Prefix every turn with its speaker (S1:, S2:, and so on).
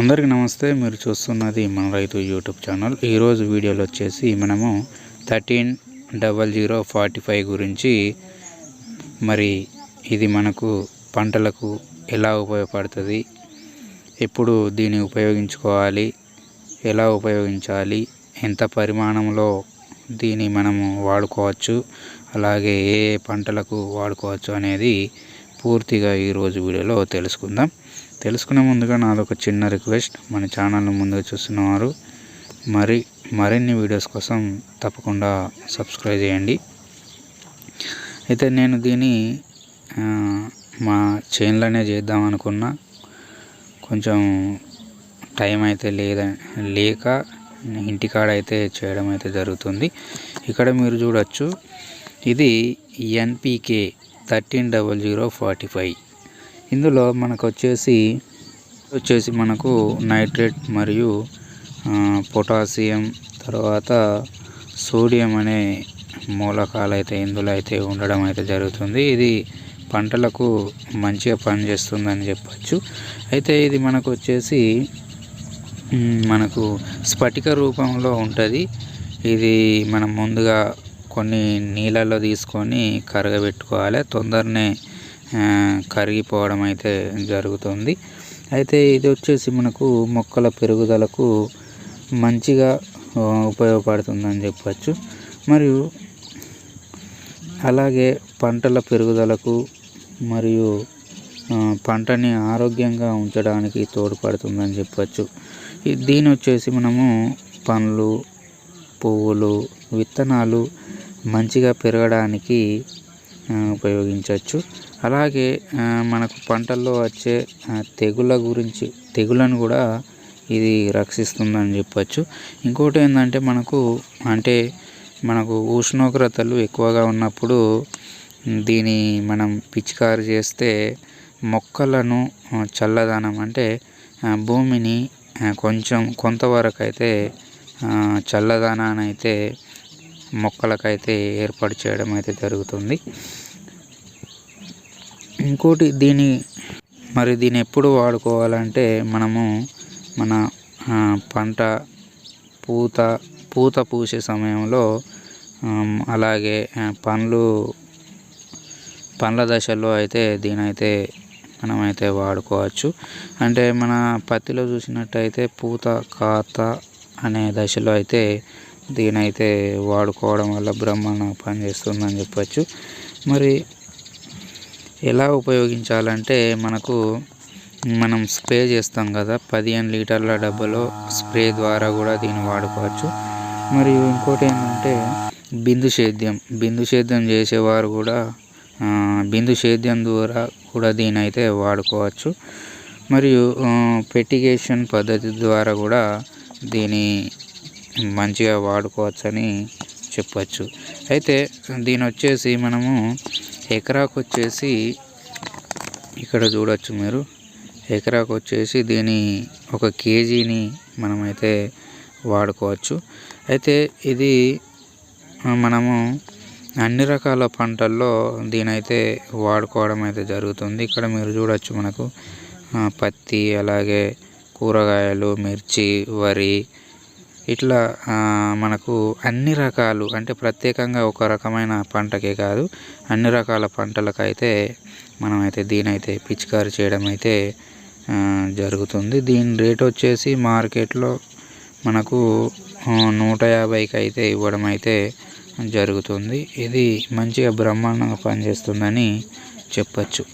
S1: అందరికీ నమస్తే. మీరు చూస్తున్నది మన రైతు యూట్యూబ్ ఛానల్. ఈరోజు వీడియోలో వచ్చేసి మనము thirteen double zero forty five గురించి మరి ఇది మనకు పంటలకు ఎలా ఉపయోగపడుతుంది ఎప్పుడు దీన్ని ఉపయోగించుకోవాలి ఎలా ఉపయోగించాలి ఎంత పరిమాణంలో దీన్ని మనము వాడుకోవచ్చు అలాగే ఏ ఏ పంటలకు వాడుకోవచ్చు అనేది పూర్తిగా ఈరోజు వీడియోలో తెలుసుకుందాం. తెలుసుకునే ముందుగా నాదొక చిన్న రిక్వెస్ట్. మన ఛానల్ని ముందుగా చూస్తున్నవారు మరి మరిన్ని వీడియోస్ కోసం తప్పకుండా సబ్స్క్రైబ్ చేయండి. అయితే నేను దీన్ని మా చైన్లోనే చేద్దాం అనుకున్నా. కొంచెం టైం అయితే లేద లేక ఇంటికాడ అయితే చేయడం అయితే జరుగుతుంది. ఇక్కడ మీరు చూడొచ్చు. ఇది NPK thirteen double zero forty five. ఇందులో మనకు వచ్చేసి వచ్చేసి మనకు నైట్రేట్ మరియు పొటాషియం తర్వాత సోడియం అనే మూలకాలు అయితే ఇందులో అయితే ఉండడం అయితే జరుగుతుంది. ఇది పంటలకు మంచిగా పనిచేస్తుందని చెప్పచ్చు. అయితే ఇది మనకు వచ్చేసి మనకు స్ఫటిక రూపంలో ఉంటుంది. ఇది మనం ముందుగా కొన్ని నీళ్ళల్లో తీసుకొని కరగబెట్టుకోవాలి. తొందరనే కరిగిపోవడం అయితే జరుగుతుంది. అయితే ఇది వచ్చేసి మనకు మొక్కల పెరుగుదలకు మంచిగా ఉపయోగపడుతుందని చెప్పచ్చు. మరియు అలాగే పంటల పెరుగుదలకు మరియు పంటని ఆరోగ్యంగా ఉంచడానికి తోడ్పడుతుందని చెప్పచ్చు. దీని వచ్చేసి మనము పండ్లు పువ్వులు విత్తనాలు మంచిగా పెరగడానికి ఉపయోగించవచ్చు. అలాగే మనకు పంటల్లో వచ్చే తెగుళ్ళ గురించి తెగులను కూడా ఇది రక్షిస్తుందని చెప్పచ్చు. ఇంకోటి ఏంటంటే మనకు అంటే మనకు ఉష్ణోగ్రతలు ఎక్కువగా ఉన్నప్పుడు దీని మనం పిచికారి చేస్తే మొక్కలను చల్లదనం అంటే భూమిని కొంచెం కొంతవరకు అయితే చల్లదనాన్ని అయితే మొక్కలకైతే ఏర్పాటు చేయడం అయితే జరుగుతుంది. ఇంకోటి దీని మరి దీన్ని ఎప్పుడు వాడుకోవాలంటే మనము మన పంట పూత పూత పూసే సమయంలో అలాగే పండ్లు పండ్ల దశలో అయితే దీనైతే మనమైతే వాడుకోవచ్చు. అంటే మన పత్తిలో చూసినట్టయితే పూత కాత అనే దశలో అయితే దీనైతే వాడుకోవడం వల్ల బ్రహ్మాండంగా పనిచేస్తుందని చెప్పచ్చు. మరి ఎలా ఉపయోగించాలంటే మనకు మనం స్ప్రే చేస్తాం కదా పదిహేను లీటర్ల డబ్బాలో స్ప్రే ద్వారా కూడా దీన్ని వాడుకోవచ్చు. మరియు ఇంకోటి ఏంటంటే బిందు సేద్యం. బిందు సేద్యం చేసేవారు కూడా బిందు సేద్యం ద్వారా కూడా దీని అయితే వాడుకోవచ్చు. మరియు పెటిగేషన్ పద్ధతి ద్వారా కూడా దీని మంచిగా వాడుకోవచ్చని చెప్పచ్చు. అయితే దీని వచ్చేసి మనము ఎకరాకు వచ్చేసి ఇక్కడ చూడొచ్చు మీరు. ఎకరాకు వచ్చేసి దీని ఒక కేజీని మనమైతే వాడుకోవచ్చు. అయితే ఇది మనము అన్ని రకాల పంటల్లో దీనైతే వాడుకోవడం అయితే జరుగుతుంది. ఇక్కడ మీరు చూడొచ్చు మనకు పత్తి అలాగే కూరగాయలు మిర్చి వరి ఇట్లా మనకు అన్ని రకాలు అంటే ప్రత్యేకంగా ఒక రకమైన పంటకే కాదు అన్ని రకాల పంటలకైతే మనమైతే దీనైతే పిచికారి చేయడం అయితే జరుగుతుంది. దీని రేట్ వచ్చేసి మార్కెట్లో మనకు నూట యాభైకి అయితే ఇవ్వడం అయితే జరుగుతుంది. ఇది మంచిగా బ్రహ్మాండంగా పనిచేస్తుందని చెప్పచ్చు.